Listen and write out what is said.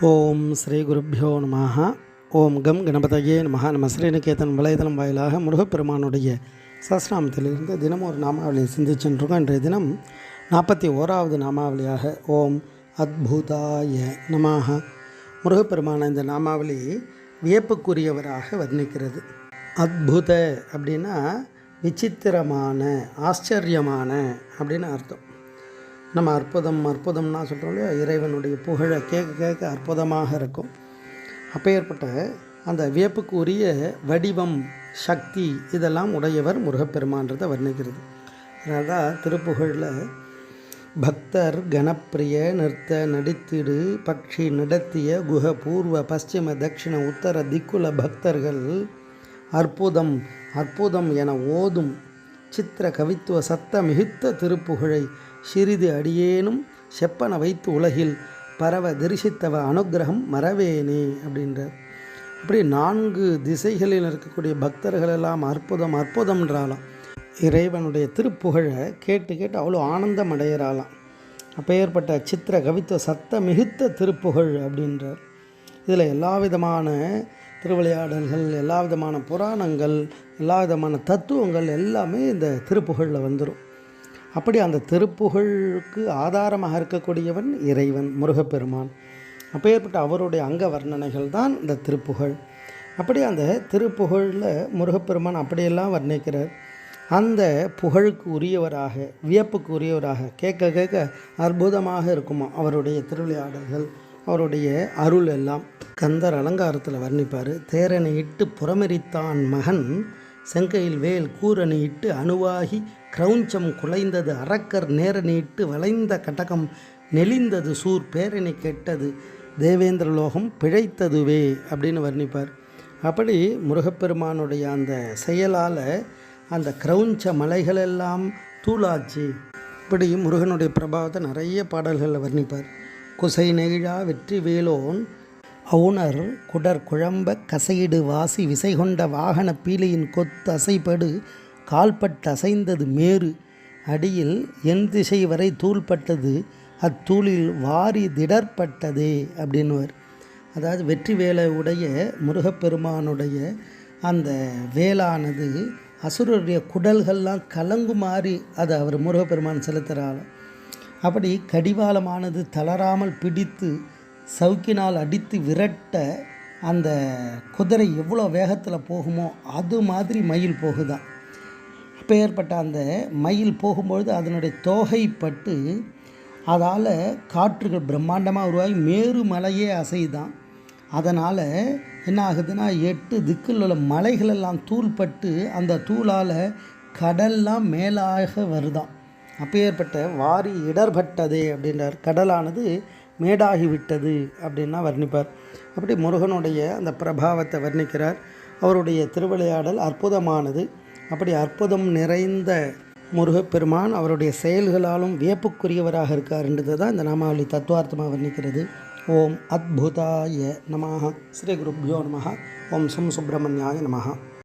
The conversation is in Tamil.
ஓம் ஸ்ரீ குருப்பியோ நமஹ. ஓம் கம் கணபதையே நமஹ. நம்ம ஸ்ரீநிகேதன் வலைதளம் வாயிலாக முருகப்பெருமானுடைய சஸ்நாமத்திலிருந்து தினமும் ஒரு நாமாவளியை சிந்திச்சென்றிருக்கோம். இன்றைய தினம் நாற்பத்தி ஓராவது நாமாவளியாக ஓம் அத்புதாய நமாக முருகப்பெருமான இந்த நாமாவளி வியப்புக்குரியவராக வர்ணிக்கிறது. அத்புத அப்படின்னா விசித்திரமான ஆச்சரியமான அப்படின்னு அர்த்தம். நம்ம அற்புதம் அற்புதம்னா சொல்கிறோம் இல்லையா? இறைவனுடைய புகழை கேட்க கேட்க அற்புதமாக இருக்கும். அப்பேற்பட்ட அந்த வியப்புக்குரிய வடிவம் சக்தி இதெல்லாம் உடையவர் முருகப்பெருமான்றதை வர்ணிக்கிறது. அதனால தான் திருப்புகழில் பக்தர் கணப்பிரிய நிறுத்த நடித்திடு பக்ஷி நடத்திய குக பூர்வ பশ্চিம தட்சிண உத்தர திக்குல பக்தர்கள் அற்புதம் அற்புதம் என ஓதும். சித்திர கவித்துவ சத்த மிகுத்த திருப்புகழை சிறிது அடியேனும் செப்பன வைத்து உலகில் பரவ தரிசித்தவ அனுக்கிரகம் மறவேனே அப்படின்றார். அப்படி நான்கு திசைகளில் இருக்கக்கூடிய பக்தர்கள் எல்லாம் அற்புதம் அற்புதம்ன்றாலாம் இறைவனுடைய திருப்புகழை கேட்டு கேட்டு அவ்வளோ ஆனந்தம் அடையிறாளாம். அப்பேற்பட்ட சித்திர கவித்துவ சத்த மிகுத்த திருப்புகழ் அப்படின்றார். இதில் எல்லா விதமான திருவிளையாடல்கள் எல்லா விதமான புராணங்கள் எல்லா விதமான தத்துவங்கள் எல்லாமே இந்த திருப்புகழில் வந்துடும் அப்படி அந்த திருப்புகழுக்கு ஆதாரமாக இருக்கக்கூடியவன் இறைவன் முருகப்பெருமான். அப்பேற்பட்ட அவருடைய அங்க வர்ணனைகள் தான் இந்த திருப்புகழ். அப்படி அந்த திருப்புகழில் முருகப்பெருமான் அப்படியெல்லாம் வர்ணிக்கிறார். அந்த புகழுக்கு உரியவராக வியப்புக்கு உரியவராக கேட்க கேட்க அற்புதமாக இருக்குமா அவருடைய திருவிளையாடல்கள். அவருடைய அருள் எல்லாம் கந்தர் அலங்காரத்தில் வர்ணிப்பார். தேரனை இட்டு புறமெரித்தான் மகன் செங்கையில் வேல் கூரணி இட்டு அணுவாகி கிரௌஞ்சம் குலைந்தது அரக்கர் நேரணியிட்டு வளைந்த கட்டகம் நெளிந்தது சூர் பேரணி கெட்டது தேவேந்திர லோகம் பிழைத்ததுவே அப்படின்னு வர்ணிப்பார். அப்படி முருகப்பெருமானுடைய அந்த செயலால் அந்த கிரௌஞ்ச மலைகளெல்லாம் தூளாச்சு. இப்படி முருகனுடைய பிரபாவத்தை நிறைய பாடல்களில் வர்ணிப்பார். குசை நெகிழா வெற்றி வேலோன் அவுணர் குடர் குழம்ப கசையிடு வாசி விசை கொண்ட வாகன பீலியின் கொத்து அசைப்படு கால்பட்டு அசைந்தது மேரு அடியில் என் திசை வரை தூள்பட்டது அத்தூளில் வாரி திடர்பட்டதே அப்படின்னுவர். அதாவது வெற்றி வேலை உடைய முருகப்பெருமானுடைய அந்த வேலானது அசுரருடைய குடல்கள்லாம் கலங்குமாறி அதை அவர் முருகப்பெருமான் செலுத்துகிறாலும் அப்படி கடிவாளமானது தளராமல் பிடித்து சவுக்கினால் அடித்து விரட்ட அந்த குதிரை எவ்வளோ வேகத்தில் போகுமோ அது மாதிரி மயில் போகுதான். அப்பேற்பட்ட அந்த மயில் போகும்பொழுது அதனுடைய தோகை பட்டு அதால் காற்றுகள் பிரம்மாண்டமாக உருவாகி மேரு மலையே அசைதான். அதனால் என்ன ஆகுதுன்னா எட்டு திக்கில் உள்ள மலைகளெல்லாம் தூள்பட்டு அந்த தூளால் கடல்லாம் மேலாக வருதாம் அப்பேற்பட்ட வாரி இடர்பட்டதே அப்படின்றார். கடலானது மேடாகிவிட்டது அப்படின்னா வர்ணிப்பார். அப்படி முருகனுடைய அந்த பிரபாவத்தை வர்ணிக்கிறார். அவருடைய திருவிளையாடல் அற்புதமானது. அப்படி அற்புதம் நிறைந்த முருகப்பெருமான் அவருடைய செயல்களாலும் வியப்புக்குரியவராக இருக்கார்ன்றது தான் இந்த நாமாவளி தத்துவார்த்தமாக வர்ணிக்கிறது. ஓம் அத்புதாய நமஹ. ஸ்ரீ குருப்யோ நமஹ. ஓம் சம் சுப்பிரமணியாய நமஹா.